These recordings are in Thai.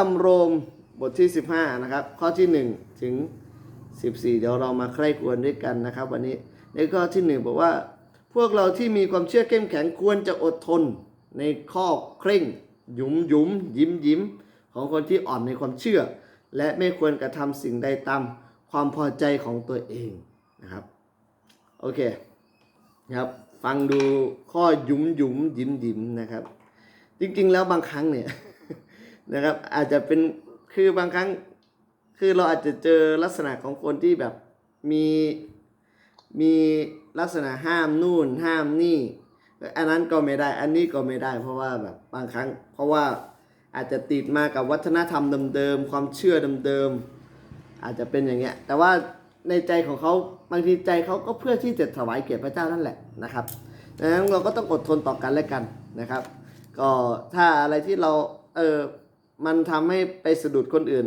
ตำโรมบทที่ 15 นะครับ ข้อที่ 1 ถึง 14 เดี๋ยวเรามาใคร่ควรด้วยกันนะครับ วันนี้ในข้อที่ 1 บอกว่า พวกเราที่มีความเชื่อเข้มแข็งควรจะอดทนในข้อเคร่ง หยุมหยุมยิ้มยิ้มของคนที่อ่อนในความเชื่อ และไม่ควรกระทำสิ่งใดตามความพอใจของตัวเองนะครับ โอเคนะครับฟังดูข้อหยุมหยุมยิ้มยิ้มนะครับ จริงๆแล้วบางครั้งเนี่ย นะครับ อาจจะเป็นคือบางครั้งคือเราอาจจะเจอลักษณะของคนที่แบบมีมีลักษณะห้ามนู่นห้ามนี่อันนั้นก็ไม่ได้ อันนี้ก็ไม่ได้ เพราะว่าแบบบางครั้ง เพราะว่าอาจจะติดมากับวัฒนธรรมเดิมๆความเชื่อเดิมๆอาจจะเป็นอย่างเงี้ย แต่ว่าในใจของเขาบางทีใจเขาก็เพื่อที่จะถวายเกียรติพระเจ้านั่นแหละนะครับดังนั้นเราก็ต้องอดทนต่อกันและกันนะครับ ก็ถ้าอะไรที่เราเออ มันทำให้ไปสะดุดคนอื่น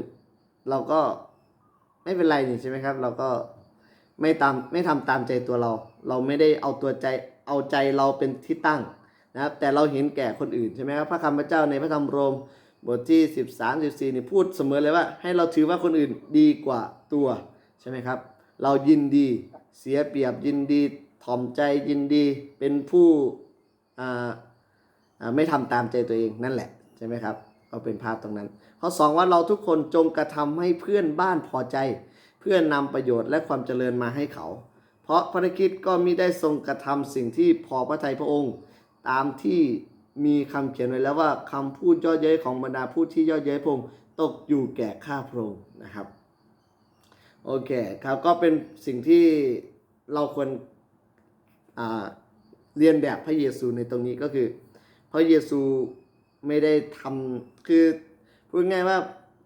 เราก็ไม่เป็นไรนี่ใช่ไหมครับ เราก็ไม่ตามไม่ทำตามใจตัวเรา เราไม่ได้เอาตัวใจเอาใจเราเป็นที่ตั้งนะครับ แต่เราเห็นแก่คนอื่นใช่ไหมครับพระคำพระเจ้าในพระธรรมโรมบทที่ 13 14นี่พูดเสมอเลยว่า ให้เราถือว่าคนอื่นดีกว่าตัวใช่ไหมครับ เรายินดีเสียเปรียบยินดีถ่อมใจยินดีเป็นผู้อ่าไม่ทำตามใจตัวเองนั่นแหละใช่ไหมครับ ก็เป็นภาพตรงนั้น ข้อสองว่าเราทุกคนจงกระทำให้เพื่อนบ้านพอใจ เพื่อนนำประโยชน์และความเจริญมาให้เขา เพราะพระคิดก็มิได้ทรงกระทำสิ่งที่พอพระทัยพระองค์ ตามที่มีคำเขียนไว้แล้วว่าคำพูดย่อเย้ยของบรรดาผู้ที่ย่อเย้ยพระองค์ตกอยู่แก่ข้าพระองค์นะครับโอเคครับก็เป็นสิ่งที่เราควรเรียนแบบพระเยซูในตรงนี้ก็คือ พระเยซู ไม่ได้ทำคือพูดง่ายว่า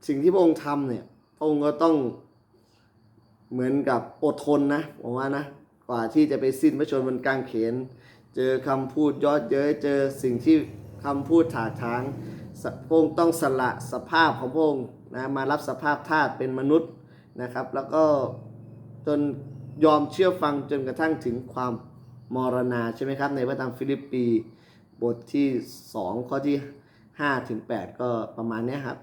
สิ่งที่พระองค์ทำเนี่ยพระองค์ก็ต้องเหมือนกับอดทนนะผมว่านะกว่าที่จะไปสิ้นพระชนม์บนกลางเขน เจอคำพูดยอดเย้ยเจอสิ่งที่คำพูดถากถางพระองค์ต้องสละสภาพของพระองค์นะมารับสภาพทาสเป็นมนุษย์นะครับ แล้วก็จนยอมเชื่อฟังจนกระทั่งถึงความมรณาใช่ไหมครับ ในพระธรรมฟิลิปปีบทที่ 2 ข้อที่ 5ถึง8ก็ประมาณเนี้ยครับ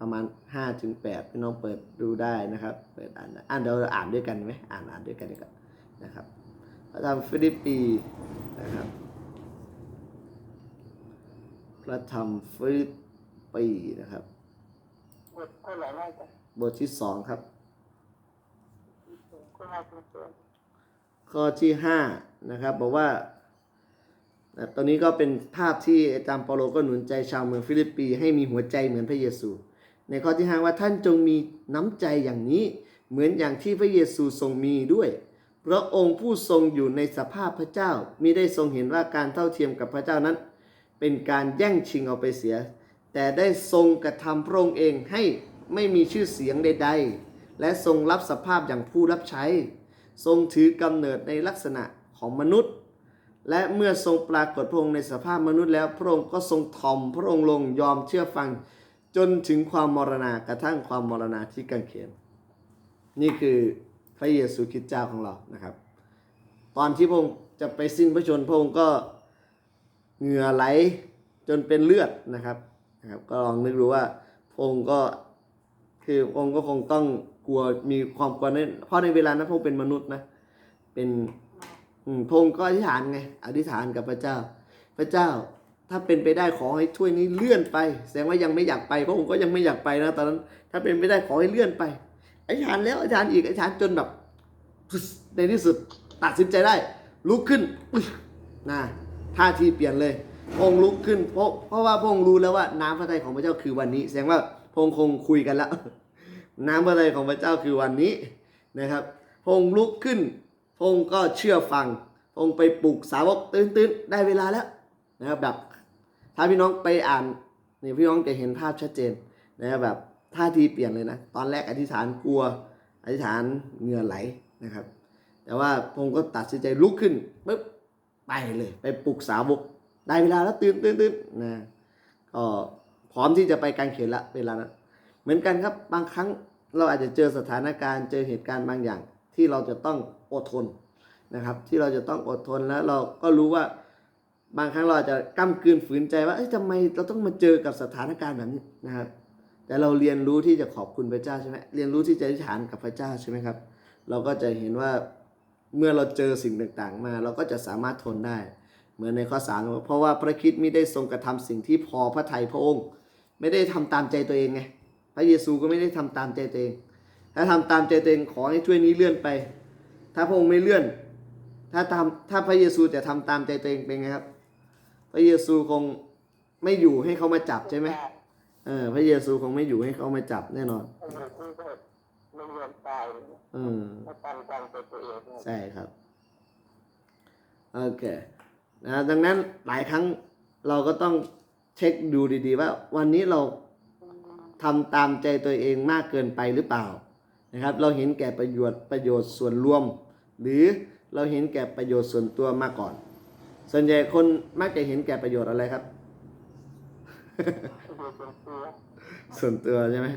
ประมาณ5ถึง8พี่น้องเปิดดูได้นะครับเปิดอ่านได้อ่านเดี๋ยวเราอ่านด้วยกันไหมอ่านอ่านด้วยกันดีกว่านะครับพระธรรมฟิลิปปีนะครับพระธรรมฟิลิปปีนะครับบทเท่าไหร่ว่าจะบทที่2ครับก็มาเป็นตัวข้อที่5นะครับบอกว่า นะตอนนี้ก็เป็นภาพที่อาจารย์เปาโลก็หนุนใจชาวเมืองฟิลิปปีให้มีหัวใจเหมือนพระเยซู ในข้อที่5ว่าท่านจงมีน้ำใจอย่างนี้ เหมือนอย่างที่พระเยซูทรงมีด้วย พระองค์ผู้ทรงอยู่ในสภาพพระเจ้ามิได้ทรงเห็นว่าการเท่าเทียมกับพระเจ้านั้น เป็นการแย่งชิงเอาไปเสีย แต่ได้ทรงกระทำพระองค์เองให้ไม่มีชื่อเสียงใดๆ และทรงรับสภาพอย่างผู้รับใช้ ทรงถือกำเนิดในลักษณะของมนุษย์ และเมื่อทรงปรากฏพระองค์ในสภาพมนุษย์แล้วพระองค์ก็ทรงทอม พระองค์ลงยอมเชื่อฟังจนถึงความมรณากระทั่งความมรณาที่กังเขน นี่คือพระเยซูคริสต์เจ้าของเรานะครับ ตอนที่พระองค์จะไปสิ้นพระชนม์พระองค์ก็เหงื่อไหลจนเป็นเลือดนะครับนะครับ ก็ลองนึกดูว่าพระองค์ก็คือพระองค์ก็คงต้องกลัวมีความกลัวนั้นเพราะในเวลานั้นพระองค์เป็นมนุษย์นะเป็น พงค์ก็อธิษฐานไง อธิษฐานกับพระเจ้า พระเจ้าถ้าเป็นไปได้ขอให้ถ้วยนี้เลื่อนไป แสดงว่ายังไม่อยากไปพระองค์ก็ยังไม่อยากไปนะตอนนั้น ถ้าเป็นไปได้ขอให้เลื่อนไปอธิษฐานแล้วอธิษฐานอีกอธิษฐานจนแบบในที่สุดตัดสินใจได้ลุกขึ้นนะท่าทีเปลี่ยนเลยพงค์ลุกขึ้นเพราะเพราะว่าพงค์รู้แล้วว่าน้ำพระทัยของพระเจ้าคือวันนี้ แสดงว่าพงค์คงคุยกันแล้ว น้ำพระทัยของพระเจ้าคือวันนี้นะครับพงค์ลุกขึ้น พงค์ก็เชื่อฟังพงค์ไปปลุกสาวกตื่นตื่นได้เวลาแล้วนะครับแบบถ้าพี่น้องไปอ่านนี่พี่น้องจะเห็นภาพชัดเจนนะครับแบบท่าทีเปลี่ยนเลยนะ ตอนแรกอธิษฐานกลัว อธิษฐานเหงื่อไหลนะครับ แต่ว่าพงค์ก็ตัดสินใจลุกขึ้นปุ๊บไปเลย ไปปลุกสาวกได้เวลาแล้วตื่นตื่นตื่นนะก็พร้อมที่จะไปกางเขนละเวลานั้นเหมือนกันครับบางครั้งเราอาจจะเจอสถานการณ์เจอเหตุการณ์บางอย่างที่เราจะต้อง อดทนนะครับ ที่เราจะต้องอดทนแล้วเราก็รู้ว่าบางครั้งเราอาจจะก้ำกืนฝืนใจว่าเอ้ยทำไมเราต้องมาเจอกับสถานการณ์แบบนี้นะครับ แต่เราเรียนรู้ที่จะขอบคุณพระเจ้าใช่ไหมเรียนรู้ที่จะอธิษฐานกับพระเจ้าใช่ไหมครับ เราก็จะเห็นว่าเมื่อเราเจอสิ่งต่างๆ มา เราก็จะสามารถทนได้ เหมือนในข้อสามเพราะว่าพระคิดไม่ได้ทรงกระทำสิ่งที่พอพระทัยพระองค์ ไม่ได้ทำตามใจตัวเองไงพระเยซูก็ไม่ได้ทำตามใจตัวเองถ้าทำตามใจตัวเองขอให้ถ้วยนี้เลื่อนไป ถ้าพระองค์ไม่เลื่อน ถ้าทำถ้าพระเยซูจะทำตามใจตัวเองเป็นไงครับ พระเยซูคงไม่อยู่ให้เขามาจับใช่ไหมเออ พระเยซูคงไม่อยู่ให้เขามาจับแน่นอนไม่เหยื่อตายมไม่ตันตันไปตัวเองใช่ครับโอเคนะดังนั้นหลายครั้งเราก็ต้องเช็คดูดีๆ ว่าวันนี้เราทำตามใจตัวเองมากเกินไปหรือเปล่านะครับ เราเห็นแก่ประโยชน์ประโยชน์ส่วนรวม หรือเราเห็นแก่ประโยชน์ส่วนตัวมาก่อน ส่วนใหญ่คนมักจะเห็นแก่ประโยชน์อะไรครับอยู่เป็นตัวส่วนตัวใช่ไหม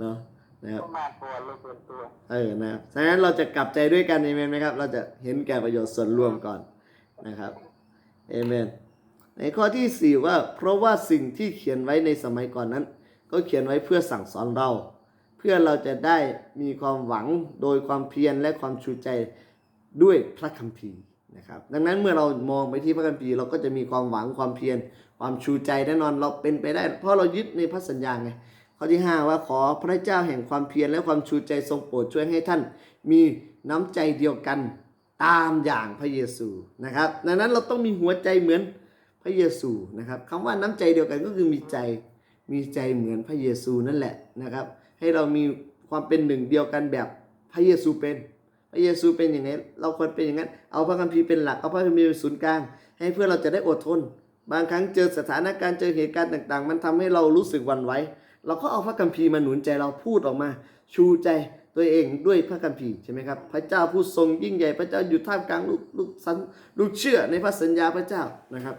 เนาะนะครับก็มากกว่าเลยเป็นตัวเออนะครับฉะนั้นเราจะกลับใจด้วยกันเอเมนไหมครับ เราจะเห็นแก่ประโยชน์ส่วนรวมก่อนนะครับเอเมนในข้อที่4ว่าเพราะว่าสิ่งที่เขียนไว้ในสมัยก่อนนั้น ก็เขียนไว้เพื่อสั่งสอนเรา เพื่อเราจะได้มีความหวังโดยความเพียรและความชูใจ ด้วยพระคัมภีร์นะครับดังนั้นเมื่อเรามองไปที่พระคัมภีร์เราก็จะมีความหวังความเพียรความชูใจแน่นอนเราเป็นไปได้ เพราะเรายึดในพระสัญญาไงข้อที่ 5 ว่าขอพระเจ้าแห่งความเพียรและความชูใจทรงโปรดช่วยให้ท่าน มีน้ำใจเดียวกันตามอย่างพระเยซูนะครับดังนั้นเราต้องมีหัวใจเหมือนพระเยซูนะครับคำว่าน้ำใจเดียวกันก็คือมีใจมีใจเหมือนพระเยซูนั่นแหละนะครับ ให้เรามีความเป็นหนึ่งเดียวกันแบบพระเยซูเป็น พระเยซูเป็นอย่างนั้เราควรเป็นอย่างนั้น เอาพระคัมภีร์เป็นหลัก เอาพระคัมภีร์เป็นศูนย์กลาง ให้เพื่อเราจะได้อดทน บางครั้งเจอสถานการณ์เจอเหตุการณ์ต่าง ๆ มันทำให้เรารู้สึกวันไหวเราก็เอาพระคัมภีร์มาหนุนใจเราพูดออกมา ชูใจตัวเองด้วยพระคัมภีร์ใช่ไหมครับ พระเจ้าผู้ทรงยิ่งใหญ่พระเจ้าอยู่ท่ามกลางลูกลูกสันลูกเชื่อในพระสัญญาพระเจ้านะครับ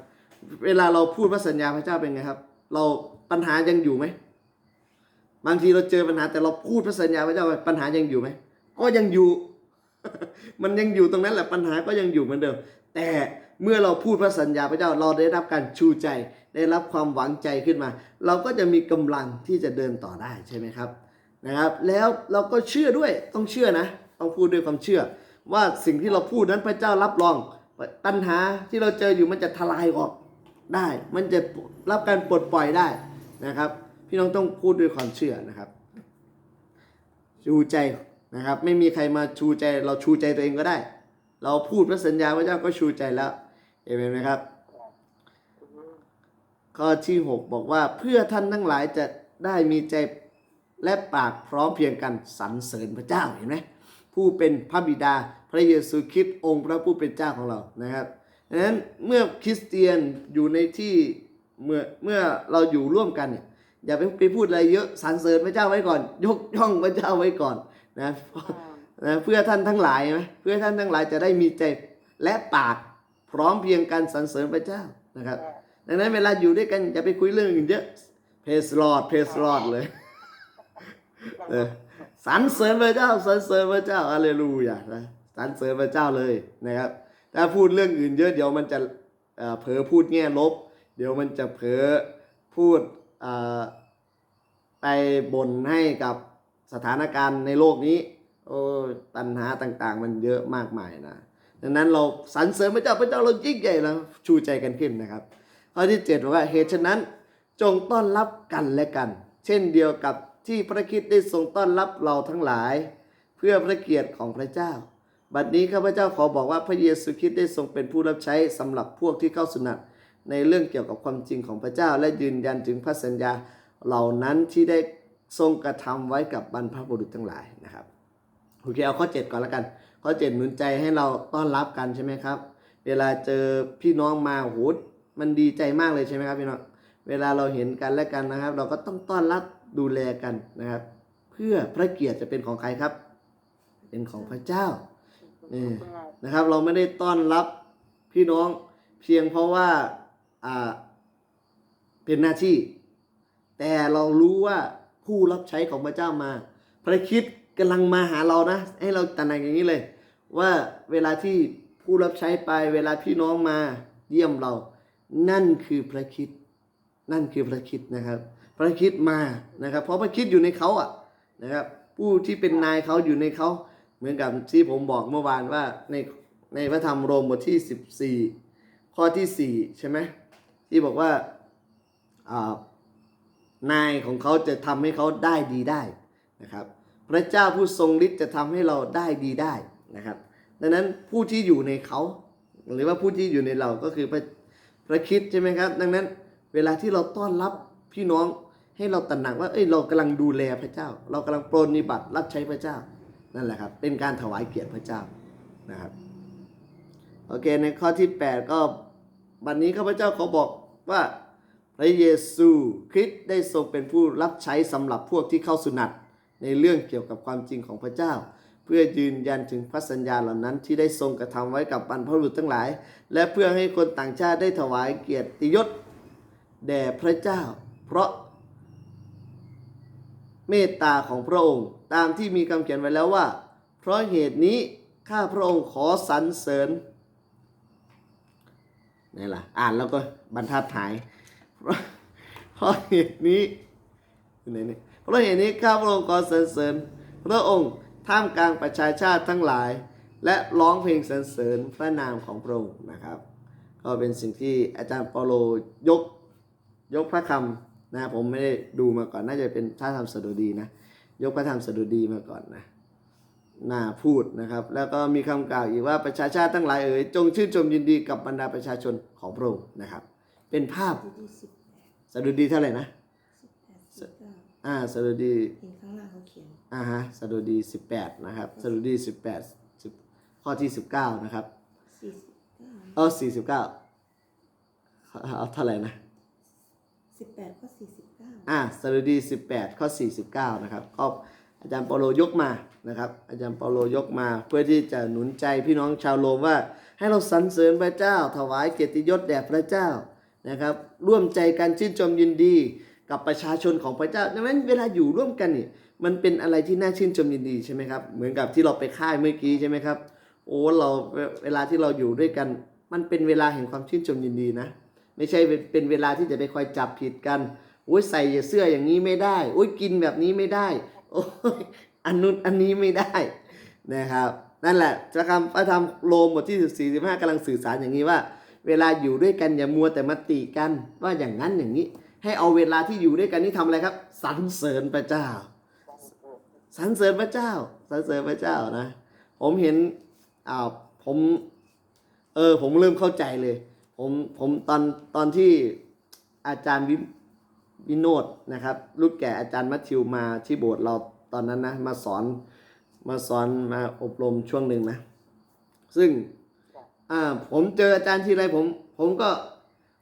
เวลาเราพูดพระสัญญาพระเจ้าเป็นไงครับ เราปัญหายังอยู่ไหมบางทีเราเจอปัญหาแต่เราพูดพระสัญญาพระเจ้าปัญหายังอยู่ไหมก็ยังอยู่ มันยังอยู่ตรงนั้นแหละปัญหาก็ยังอยู่เหมือนเดิม แต่เมื่อเราพูดพระสัญญาพระเจ้าเราได้รับการชูใจ ได้รับความหวังใจขึ้นมา เราก็จะมีกำลังที่จะเดินต่อได้ใช่ไหมครับนะครับ แล้วเราก็เชื่อด้วยต้องเชื่อนะ ต้องพูดด้วยความเชื่อ ว่าสิ่งที่เราพูดนั้นพระเจ้ารับรองปัญหาที่เราเจออยู่มันจะทลายออกได้ มันจะรับการปลดปล่อยได้นะครับ พี่น้องต้องพูดด้วยความเชื่อนะครับ ชูใจ นะครับ ไม่มีใครมาชูใจเราชูใจตัวเองก็ได้ เราพูดพระสัญญาพระเจ้าก็ชูใจแล้วเห็นไหมครับ ข้อที่ 6 บอกว่าเพื่อท่านทั้งหลายจะได้มีใจและปากพร้อมเพียงกันสรรเสริญพระเจ้าเห็นไหมผู้เป็นพระบิดาพระเยซูคริสต์องค์พระผู้เป็นเจ้าของเรานะครับดังนั้นเมื่อคริสเตียนอยู่ในที่เมื่อเมื่อเราอยู่ร่วมกันเนี่ยอย่าไปไปพูดอะไรเยอะสรรเสริญพระเจ้าไว้ก่อน ยกย่องพระเจ้าไว้ก่อน นะนะเพื่อท่านทั้งหลายไหมเพื่อท่านทั้งหลายจะได้มีใจและปากพร้อมเพรียงกันสรรเสริญพระเจ้านะครับ ดังนั้นเวลาอยู่ด้วยกันอย่าไปคุยเรื่องอื่นเยอะเพสลอดเพสลอดเลยเออสรรเสริญพระเจ้าสรรเสริญพระเจ้าอะเลลูยานะสรรเสริญพระเจ้าเลยนะครับ ถ้าพูดเรื่องอื่นเยอะเดี๋ยวมันจะเอ่อเผลอพูดแง่ลบ เดี๋ยวมันจะเผลอพูดเอ่อไปบ่นให้กับ สถานการณ์ในโลกนี้โอ้ยปัญหาต่างๆ มันเยอะมากมายนะดังนั้นเราสรรเสริญพระเจ้าพระเจ้าเรายิ่งใหญ่แล้วชูใจกันขึ้นนะครับข้อที่7บอกว่าเหตุฉะนั้นจงต้อนรับกันและกัน เช่นเดียวกับที่พระคิดได้ทรงต้อนรับเราทั้งหลาย เพื่อพระเกียรติของพระเจ้า บัดนี้ข้าพเจ้าขอบอกว่าพระเยซูคริสต์ได้ทรงเป็นผู้รับใช้สำหรับพวกที่เข้าสุนัตในเรื่องเกี่ยวกับความจริงของพระเจ้า และยืนยันถึงพระสัญญาเหล่านั้นที่ได้ ทรงกระทำไว้กับบรรพบุรุษทั้งหลายนะครับโอเคเอาข้อ 7 ก่อนแล้วกัน ข้อ 7 หนุนใจให้เราต้อนรับกันใช่ไหมครับ เวลาเจอพี่น้องมาโหมันดีใจมากเลยใช่ไหมครับพี่น้องเวลาเราเห็นกันและกันนะครับ เราก็ต้องต้อนรับดูแลกันนะครับ เพื่อพระเกียรติจะเป็นของใครครับ เป็นของพระเจ้านี่นะครับ เราไม่ได้ต้อนรับพี่น้องเพียงเพราะว่าอ่าเป็นหน้าที่ แต่เรารู้ว่า ผู้รับใช้ของพระเจ้ามา พระคิดกำลังมาหาเรานะ ให้เราตระหนักอย่างนี้เลย ว่าเวลาที่ผู้รับใช้ไปเวลาพี่น้องมาเยี่ยมเรา นั่นคือพระคิดนั่นคือพระคิดนะครับ พระคิดมานะครับ เพราะพระคิดอยู่ในเขาอะนะครับ ผู้ที่เป็นนายเขาอยู่ในเขาเหมือนกับที่ผมบอกเมื่อวานว่าในในพระธรรมโรมบทที่ 14 ข้อที่ 4 ใช่ไหมที่บอกว่า นายของเขาจะทำให้เขาได้ดีได้นะครับ พระเจ้าผู้ทรงฤทธิ์จะทำให้เราได้ดีได้นะครับ ดังนั้นผู้ที่อยู่ในเขาหรือว่าผู้ที่อยู่ในเราก็คือพระพระคิดใช่ไหมครับ ดังนั้นเวลาที่เราต้อนรับพี่น้องให้เราตระหนักว่าเอ้ยเรากำลังดูแลพระเจ้า เรากำลังปรนนิบัติรับใช้พระเจ้านั่นแหละครับ เป็นการถวายเกียรติพระเจ้านะครับโอเคในข้อที่ 8 ก็วันนี้ข้าพเจ้าขอบอกว่า พระเยซูคริสต์ได้ทรงเป็นผู้รับใช้สำหรับพวกที่เข้าสุนัตในเรื่องเกี่ยวกับความจริงของพระเจ้า เพื่อยืนยันถึงพระสัญญาเหล่านั้นที่ได้ทรงกระทำไว้กับบรรพบุรุษทั้งหลาย และเพื่อให้คนต่างชาติได้ถวายเกียรติยศแด่พระเจ้า เพราะเมตตาของพระองค์ ตามที่มีคำเขียนไว้แล้วว่า เพราะเหตุนี้ข้าพระองค์ขอสรรเสริญนี่ล่ะอ่านแล้วก็บรรทัดหาย เพราะเหตุนี้อยู่ไหนนี่เพราะเหตุนี้ข้าพระองค์ขอสรรเสริญพระองค์ท่ามกลางประชาชาติทั้งหลาย และร้องเพลงสรรเสริญพระนามของพระองค์นะครับ ก็เป็นสิ่งที่อาจารย์เปาโลยกยกพระคำนะผมไม่ได้ดูมาก่อนน่าจะเป็นพระธรรมสดุดีนะยกพระธรรมสดุดีมาก่อนนะน่าพูดนะครับ แล้วก็มีคำกล่าวอีกว่าประชาชาติทั้งหลายเอ๋ยจงชื่นชมยินดีกับบรรดาประชาชนของพระองค์นะครับ เป็นภาพที่ที่สิบแปดสดุดีเท่าไหร่นะสิบแปดสิบเก้าอ่าสดุดีเห็นข้างล่างเขาเขียนอ่าฮะสดุดี18นะครับสดุดี18 10ข้อที่19นะครับสี่สิบเก้าเออ49เอาเท่าไหร่นะสิบแปดก็สี่สิบเก้าอ่าสดุดี18ข้อ49นะครับก็อาจารย์เปาโลยกมานะครับ อาจารย์เปาโลยกมา เพื่อที่จะหนุนใจพี่น้องชาวโรมว่า ให้เราสรรเสริญพระเจ้า ถวายเกียรติยศแด่พระเจ้า นะครับร่วมใจกันชื่นชมยินดีกับประชาชนของพระเจ้าดังนั้นเวลาอยู่ร่วมกันนี่มันเป็นอะไรที่น่าชื่นชมยินดีใช่ไหมครับเหมือนกับที่เราไปค่ายเมื่อกี้ใช่ไหมครับโอ้เราเวลาที่เราอยู่ด้วยกัน มันเป็นเวลาแห่งความชื่นชมยินดีนะ ไม่ใช่เป็นเวลาที่จะไปคอยจับผิดกันโอ้ยใส่เสื้ออย่างนี้ไม่ได้โอ้ยกินแบบนี้ไม่ได้โอ้ยอันนู้นอันนี้ไม่ได้นะครับ นั่นแหละจะคำพระธรรมโรมบทที่ 14 15กำลังสื่อสารอย่างนี้ว่า เวลาอยู่ด้วยกันอย่ามัวแต่มาติกัน ว่าอย่างนั้นอย่างนี้ ให้เอาเวลาที่อยู่ด้วยกันนี่ทำอะไรครับสรรเสริญพระเจ้าสรรเสริญพระเจ้าสรรเสริญพระเจ้านะ ผมเห็นอ้าวผมเออผมเริ่มเข้าใจเลย ผมผมตอนตอนที่อาจารย์วิวิโนดนะครับลูกแก่อาจารย์มัทธิวมาที่โบสถ์เราตอนนั้นนะมาสอนมาสอนมาอบรมช่วงหนึ่งนะ ซึ่ง อ่าผมเจออาจารย์ทีไรผม ผมก็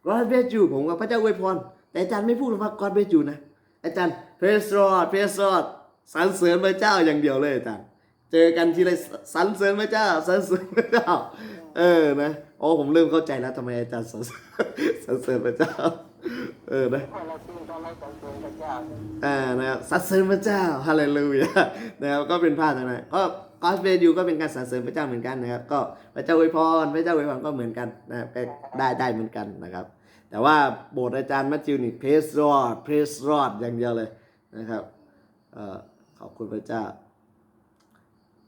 God bless you ผมกับพระเจ้าอวยพร แต่อาจารย์ไม่พูดว่า God bless you นะ อาจารย์ praise Lord praise Lord สรรเสริญพระเจ้าอย่างเดียวเลยอาจารย์เจอกันทีไรสรรเสริญพระเจ้าสรรเสริญพระเจ้า เออนะโอ้ผมเริ่มเข้าใจแล้วทำไมอาจารย์สรรเสริญพระเจ้า เออนะเราะสรรเสริญพระเจ้าอ่านะครับสรรเสริญพระเจ้าฮาเลลูยานะครับก็เป็นภาพตรงนั้นก็ อสเบยูก็เป็นการสรรเสริญพระเจ้าเหมือนกันนะครับ ก็พระเจ้าอวยพรพระเจ้าอวยพรก็เหมือนกันนะครับก็ได้ได้เหมือนกันนะครับ แต่ว่าโบสถ์อาจารย์มัทธิวนี่เพสรอดเพสรอดอย่างเดียวเลยนะครับเอ่อขอบคุณพระเจ้า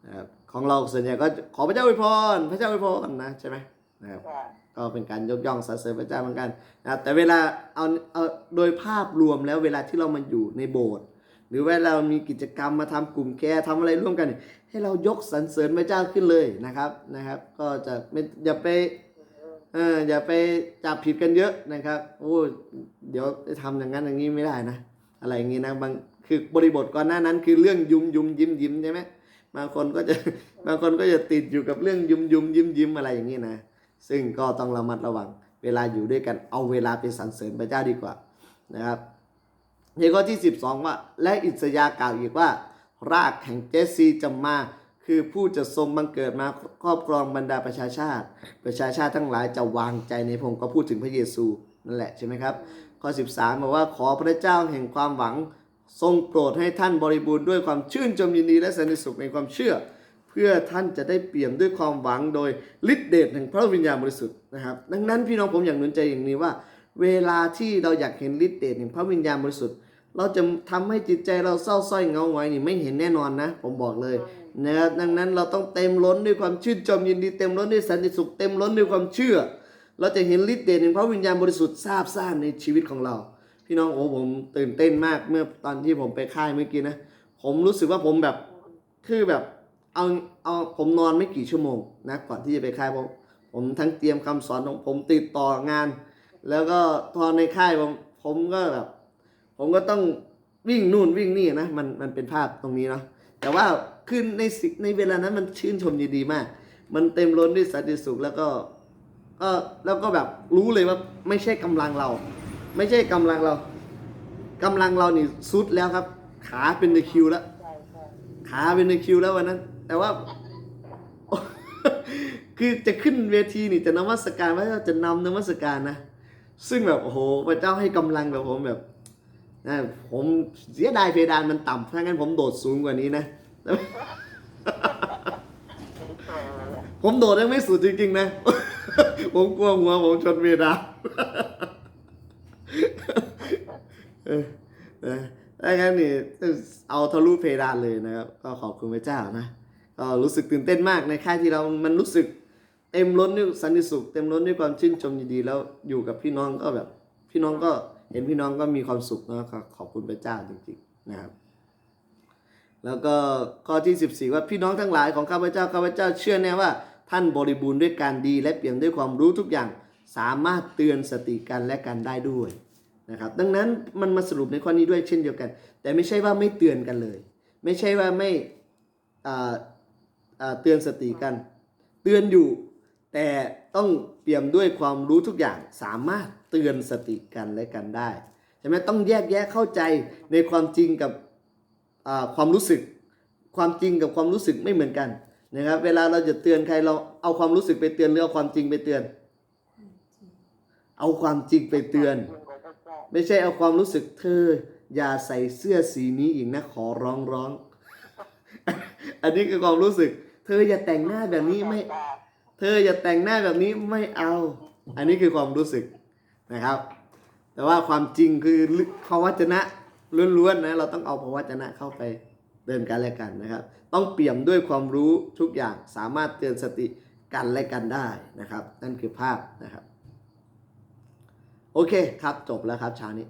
นะครับของเราส่วนใหญ่ก็ขอพระเจ้าอวยพรพระเจ้าอวยพรนะใช่ไหมนะครับว่าก็เป็นการยกย่องสรรเสริญพระเจ้าเหมือนกันนะครับแต่เวลาเอาเอาโดยภาพรวมแล้วเวลาที่เรามาอยู่ในโบสถ์ หรือว่าเรามีกิจกรรมมาทำกลุ่มแคร์ทำอะไรร่วมกัน ให้เรายกสรรเสริญพระเจ้าขึ้นเลยนะครับนะครับ ก็จะไม่อย่าไปเอออย่าไปจับผิดกันเยอะนะครับโอ้เดี๋ยวจะทำอย่างนั้นอย่างนี้ไม่ได้นะ อะไรอย่างนี้นะบางคือบริบทก่อนหน้านั้น คือเรื่องยุมยุมยิ้มยิ้มใช่ไหมบางคนก็จะบางคนก็จะติดอยู่กับเรื่องยุมยุมยิ้มยิ้มอะไรอย่างนี้นะซึ่งก็ต้องระมัดระวัง เวลาอยู่ด้วยกันเอาเวลาไปสรรเสริญพระเจ้าดีกว่านะครับ ในข้อที่ 12 ว่า และอิสยาห์กล่าวอีกว่า รากแห่งเจสซีจะมาคือผู้จะทรงบังเกิดมาครอบครองบรรดาประชาชาติ ประชาชาติทั้งหลายจะวางใจในพงค์ก็พูดถึงพระเยซูนั่นแหละใช่ไหมครับ ข้อ 13 บอกว่าขอพระเจ้าแห่งความหวัง ทรงโปรดให้ท่านบริบูรณ์ด้วยความชื่นชมยินดีและสันติสุขในความเชื่อ เพื่อท่านจะได้เปี่ยมด้วยความหวังโดยฤทธิเดชแห่งพระวิญญาณบริสุทธิ์นะครับ ดังนั้นพี่น้องผมอยากหนุนใจอย่างนี้ว่า เวลาที่เราอยากเห็นฤทธิ์เดชแห่งพระวิญญาณบริสุทธิ์ เราจะทำให้จิตใจเราเศร้าสร้อยเงาหงอยนี่ไม่เห็นแน่นอนนะ ผมบอกเลยนะครับดังนั้นเราต้องเต็มล้นด้วยความชื่นชมยินดีเต็มล้นด้วยสันติสุขเต็มล้นด้วยความเชื่อ เราจะเห็นฤทธิ์เดชแห่งพระวิญญาณบริสุทธิ์ทราบซ่านในชีวิตของเรา พี่น้องโอ้ผมตื่นเต้นมากเมื่อตอนที่ผมไปค่ายเมื่อกี้นะ ผมรู้สึกว่าผมแบบคือแบบเอาเอาผมนอนไม่กี่ชั่วโมงนะก่อนที่จะไปค่ายผมผมทั้งเตรียมคำสอนของผมติดต่องาน แล้วก็ตอนในค่ายผมผมก็แบบผมก็ต้องวิ่งนู่นวิ่งนี่นะมันมันเป็นภาพตรงนี้เนาะแต่ว่าคือในในเวลานั้นมันชื่นชมยินดีมาก มันเต็มล้นด้วยสันติสุขแล้วก็ก็แล้วก็แบบรู้เลยว่าไม่ใช่กำลังเรา ไม่ใช่กำลังเรากำลังเรานี่สุดแล้วครับ ขาเป็นตะคิวแล้วขาเป็นตะคิวแล้ววันนั้น แต่ว่า คือจะขึ้นเวทีนี่จะนมัสการพระเจ้าจะนำนมัสการนะ ซึ่งแบบโอ้โหพระเจ้าให้กำลังกับผมแบบนะผมเสียดายเพดานมันต่ำถ้างั้นผมโดดสูงกว่านี้นะ ผมโดดได้ไม่สุดจริงๆนะ ผมกลัวหัวผมชนเพดานเออนะถ้างั้นนี่เอาทะลุเพดานเลยนะครับ ก็ขอบคุณพระเจ้านะ ก็รู้สึกตื่นเต้นมากในค่ายที่เรามันรู้สึก เต็มล้นด้วยสันติสุขเต็มล้นด้วยความชื่นชมยินดีแล้วอยู่กับพี่น้องก็แบบ พี่น้องก็เห็นพี่น้องก็มีความสุขนะก็ขอบคุณพระเจ้าจริงๆนะครับ แล้วก็ข้อที่ 14 ว่าพี่น้องทั้งหลายของข้าพเจ้าข้าพเจ้าเชื่อแน่ว่า ท่านบริบูรณ์ด้วยการดี และเปี่ยมด้วยความรู้ทุกอย่างสามารถเตือนสติกันและกันได้ด้วยนะครับ ดังนั้นมันมาสรุปในข้อนี้ด้วยเช่นเดียวกัน แต่ไม่ใช่ว่าไม่เตือนกันเลย ไม่ใช่ว่าไม่เตือนสติกัน เตือนอยู่ แต่ต้องเปี่ยมด้วยความรู้ทุกอย่างสามารถเตือนสติกันและกันได้ใช่ไหมต้องแยกแยะเข้าใจในความจริงกับความรู้สึก ความจริงกับความรู้สึกไม่เหมือนกันนะครับเวลาเราจะเตือนใครเราเอาความรู้สึกไปเตือนหรือเอาความจริงไปเตือน เอาความจริงไปเตือน ไม่ใช่เอาความรู้สึกเธอ อย่าใส่เสื้อสีนี้อีกนะขอร้องร้อง อันนี้คือความรู้สึก เธออย่าแต่งหน้าแบบนี้ไม่ เธออย่าแต่งหน้าแบบนี้ไม่เอา อันนี้คือความรู้สึกนะครับ แต่ว่าความจริงคือพระวจนะล้วนๆนะ เราต้องเอาพระวจนะเข้าไปเตือนกันและกันนะครับ ต้องเปี่ยมด้วยความรู้ทุกอย่างสามารถเตือนสติกันและกันได้นะครับ นั่นคือภาพนะครับ โอเคครับจบแล้วครับเช้านี้